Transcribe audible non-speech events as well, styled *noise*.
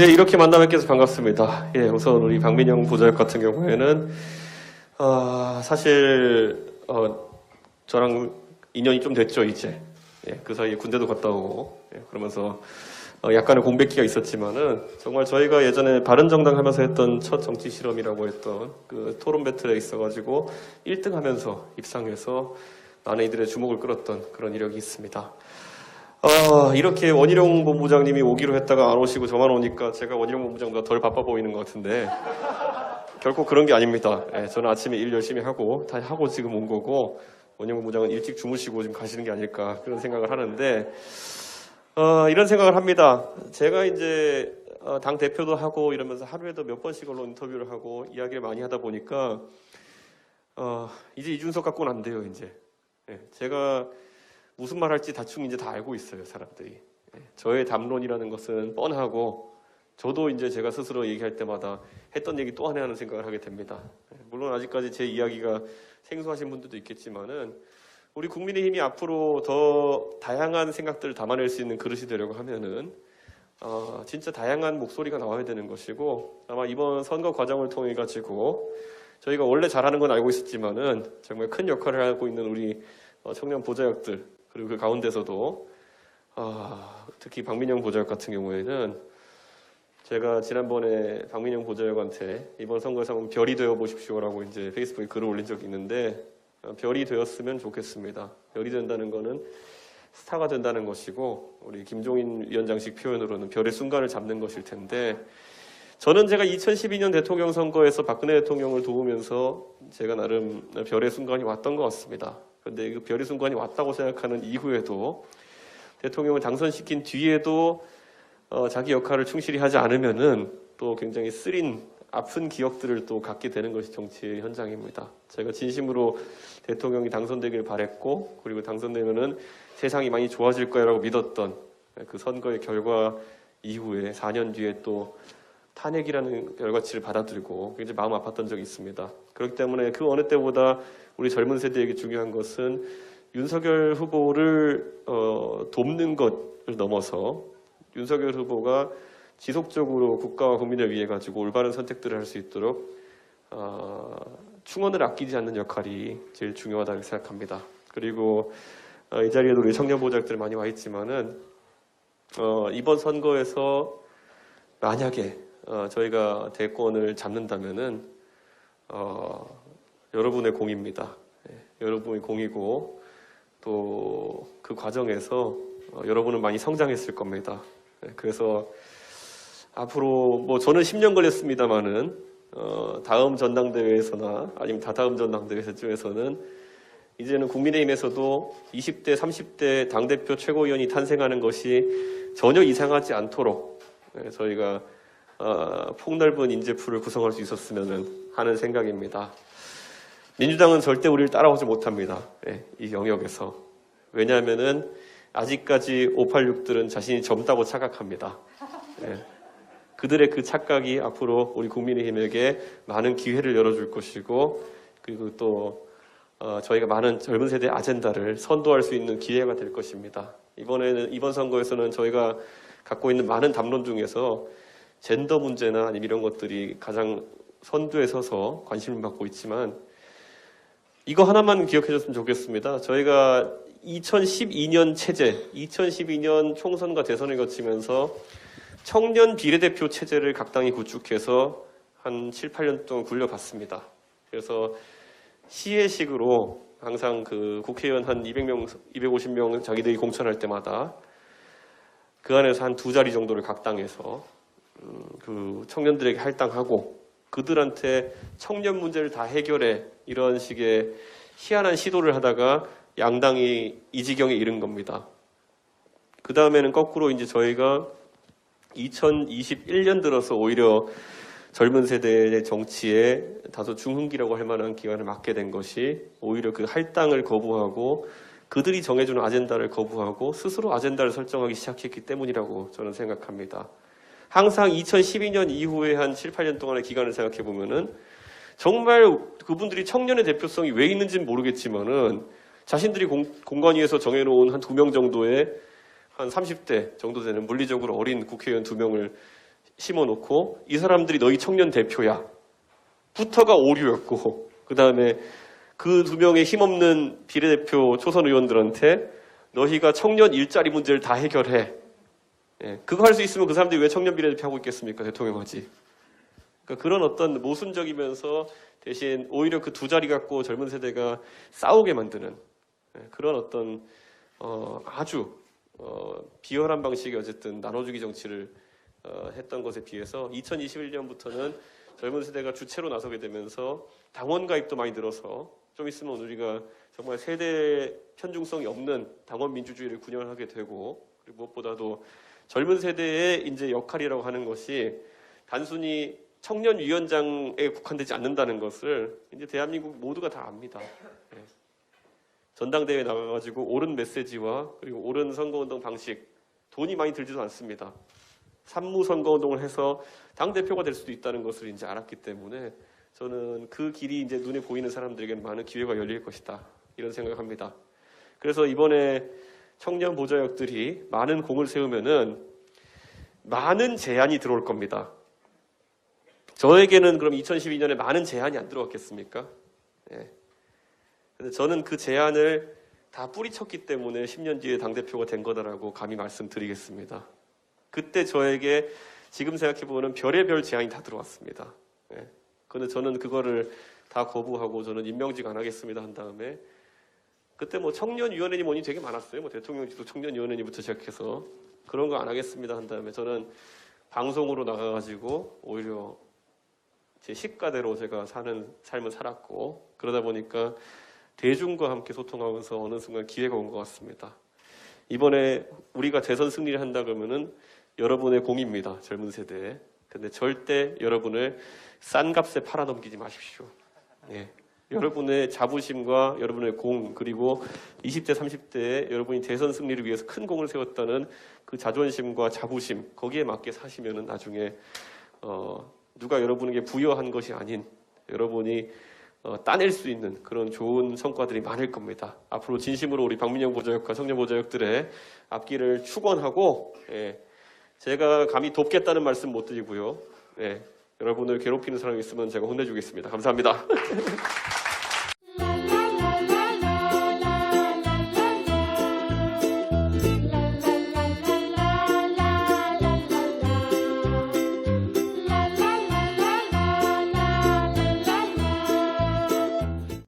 예, 이렇게 만나 뵙게서 반갑습니다. 예, 우선 우리 박민영 부자역 같은 경우에는, 아, 사실, 어, 저랑 인연이 좀 됐죠, 이제. 예, 그 사이에 군대도 갔다 오고, 예, 그러면서, 어, 약간의 공백기가 있었지만은, 정말 저희가 예전에 바른정당 하면서 했던 첫 정치 실험이라고 했던 그 토론 배틀에 있어가지고 1등 하면서 입상해서 많은 이들의 주목을 끌었던 그런 이력이 있습니다. 아, 이렇게 원희룡 본부장님이 오기로 했다가 안 오시고 저만 오니까 제가 원희룡 본부장보다 덜 바빠 보이는 것 같은데 결코 그런 게 아닙니다. 예, 저는 아침에 일 열심히 하고 다 하고 지금 온 거고 원희룡 본부장은 일찍 주무시고 지금 가시는 게 아닐까 그런 생각을 하는데 어, 이런 생각을 합니다. 제가 이제 어, 당 대표도 하고 이러면서 하루에도 몇 번씩 언론 인터뷰를 하고 이야기를 많이 하다 보니까 어, 이제 이준석 갖고는 안 돼요. 이제 예, 제가 무슨 말 할지 대충 이제 다 알고 있어요, 사람들이. 예, 저의 담론이라는 것은 뻔하고, 저도 이제 제가 스스로 얘기할 때마다 했던 얘기 또 하나 하는 생각을 하게 됩니다. 예, 물론 아직까지 제 이야기가 생소하신 분들도 있겠지만은, 우리 국민의힘이 앞으로 더 다양한 생각들을 담아낼 수 있는 그릇이 되려고 하면은, 어, 진짜 다양한 목소리가 나와야 되는 것이고, 아마 이번 선거 과정을 통해 가지고, 저희가 원래 잘하는 건 알고 있었지만은, 정말 큰 역할을 하고 있는 우리 어, 청년 보좌역들, 그리고 그 가운데서도 아, 특히 박민영 보좌역 같은 경우에는 제가 지난번에 박민영 보좌역한테 이번 선거에서 한번 별이 되어 보십시오라고 이제 페이스북에 글을 올린 적이 있는데 어, 별이 되었으면 좋겠습니다. 별이 된다는 거는 스타가 된다는 것이고 우리 김종인 위원장식 표현으로는 별의 순간을 잡는 것일 텐데 저는 제가 2012년 대통령 선거에서 박근혜 대통령을 도우면서 제가 나름 별의 순간이 왔던 것 같습니다. 그런데 그 별의 순간이 왔다고 생각하는 이후에도 대통령을 당선시킨 뒤에도 어, 자기 역할을 충실히 하지 않으면은 또 굉장히 쓰린 아픈 기억들을 또 갖게 되는 것이 정치의 현장입니다. 제가 진심으로 대통령이 당선되길 바랬고 그리고 당선되면은 세상이 많이 좋아질 거라고 믿었던 그 선거의 결과 이후에 4년 뒤에 또 탄핵이라는 결과치를 받아들고 굉장히 마음 아팠던 적이 있습니다. 그렇기 때문에 그 어느 때보다 우리 젊은 세대에게 중요한 것은 윤석열 후보를 어, 돕는 것을 넘어서 윤석열 후보가 지속적으로 국가와 국민을 위해 가지고 올바른 선택들을 할 수 있도록 어, 충원을 아끼지 않는 역할이 제일 중요하다고 생각합니다. 그리고 어, 이 자리에도 우리 청년 보좌들 많이 와 있지만은 어, 이번 선거에서 만약에 어, 저희가 대권을 잡는다면은 어, 여러분의 공입니다. 예, 여러분의 공이고 또 그 과정에서 어, 여러분은 많이 성장했을 겁니다. 예, 그래서 앞으로 뭐 저는 10년 걸렸습니다만은 어, 다음 전당대회에서나 아니면 다다음 전당대회에서는 이제는 국민의힘에서도 20대, 30대 당대표 최고위원이 탄생하는 것이 전혀 이상하지 않도록 예, 저희가 어, 폭넓은 인재풀을 구성할 수 있었으면 하는 생각입니다. 민주당은 절대 우리를 따라오지 못합니다. 예, 이 영역에서. 왜냐하면은 아직까지 586들은 자신이 젊다고 착각합니다. 예, 그들의 그 착각이 앞으로 우리 국민의힘에게 많은 기회를 열어줄 것이고 그리고 또 어, 저희가 많은 젊은 세대 아젠다를 선도할 수 있는 기회가 될 것입니다. 이번에는 이번 선거에서는 저희가 갖고 있는 많은 담론 중에서 젠더 문제나 아니면 이런 것들이 가장 선두에 서서 관심을 받고 있지만 이거 하나만 기억해 줬으면 좋겠습니다. 저희가 2012년 체제, 2012년 총선과 대선을 거치면서 청년 비례대표 체제를 각 당이 구축해서 한 7, 8년 동안 굴려봤습니다. 그래서 시혜식으로 항상 그 국회의원 한 200명, 250명 자기들이 공천할 때마다 그 안에서 한 두 자리 정도를 각 당에서 음, 그 청년들에게 할당하고 그들한테 청년 문제를 다 해결해 이런 식의 희한한 시도를 하다가 양당이 이 지경에 이른 겁니다. 그 다음에는 거꾸로 이제 저희가 2021년 들어서 오히려 젊은 세대의 정치에 다소 중흥기라고 할 만한 기간을 맞게 된 것이 오히려 그 할당을 거부하고 그들이 정해주는 아젠다를 거부하고 스스로 아젠다를 설정하기 시작했기 때문이라고 저는 생각합니다. 항상 2012년 이후에 한 7, 8년 동안의 기간을 생각해 보면은 정말 그분들이 청년의 대표성이 왜 있는지는 모르겠지만은 자신들이 공, 공관위에서 정해놓은 한 두 명 정도의 한 30대 정도 되는 물리적으로 어린 국회의원 두 명을 심어놓고 이 사람들이 너희 청년 대표야. 부터가 오류였고 그 다음에 그 두 명의 힘없는 비례대표 초선 의원들한테 너희가 청년 일자리 문제를 다 해결해. 예, 그거 할 수 있으면 그 사람들이 왜 청년 비례대표 하고 있겠습니까? 대통령 하지. 그러니까 그런 어떤 모순적이면서 대신 오히려 그 두 자리 갖고 젊은 세대가 싸우게 만드는 예, 그런 어떤 어, 아주 어, 비열한 방식의 어쨌든 나눠주기 정치를 어, 했던 것에 비해서 2021년부터는 젊은 세대가 주체로 나서게 되면서 당원 가입도 많이 늘어서 좀 있으면 우리가 정말 세대 편중성이 없는 당원 민주주의를 구현하게 되고 그리고 무엇보다도 젊은 세대의 이제 역할이라고 하는 것이 단순히 청년 위원장에 국한되지 않는다는 것을 이제 대한민국 모두가 다 압니다. 예. 전당대회 나가가지고 옳은 메시지와 그리고 옳은 선거운동 방식 돈이 많이 들지도 않습니다. 산무 선거운동을 해서 당 대표가 될 수도 있다는 것을 이제 알았기 때문에 저는 그 길이 이제 눈에 보이는 사람들에게는 많은 기회가 열릴 것이다 이런 생각합니다. 그래서 이번에 청년 보좌역들이 많은 공을 세우면은 많은 제안이 들어올 겁니다. 저에게는 그럼 2012년에 많은 제안이 안 들어왔겠습니까? 예. 근데 저는 그 제안을 다 뿌리쳤기 때문에 10년 뒤에 당대표가 된 거다라고 감히 말씀드리겠습니다. 그때 저에게 지금 생각해보면 별의별 제안이 다 들어왔습니다. 예. 근데 저는 그거를 다 거부하고 저는 임명직 안 하겠습니다 한 다음에 그때 뭐 청년위원회니 뭐니 되게 많았어요. 뭐 대통령직도 청년위원회니부터 시작해서 그런 거 안 하겠습니다 한 다음에 저는 방송으로 나가가지고 오히려 제 식가대로 제가 사는 삶을 살았고 그러다 보니까 대중과 함께 소통하면서 어느 순간 기회가 온 것 같습니다. 이번에 우리가 대선 승리를 한다 그러면은 여러분의 공입니다. 젊은 세대. 근데 절대 여러분을 싼 값에 팔아넘기지 마십시오. 예. 여러분의 자부심과 여러분의 공 그리고 20대 30대에 여러분이 대선 승리를 위해서 큰 공을 세웠다는 그 자존심과 자부심 거기에 맞게 사시면은 나중에 어, 누가 여러분에게 부여한 것이 아닌 여러분이 어, 따낼 수 있는 그런 좋은 성과들이 많을 겁니다. 앞으로 진심으로 우리 박민영 보좌역과 청년 보좌역들의 앞길을 축원하고 예, 제가 감히 돕겠다는 말씀 못 드리고요. 예, 여러분을 괴롭히는 사람이 있으면 제가 혼내주겠습니다. 감사합니다. *laughs*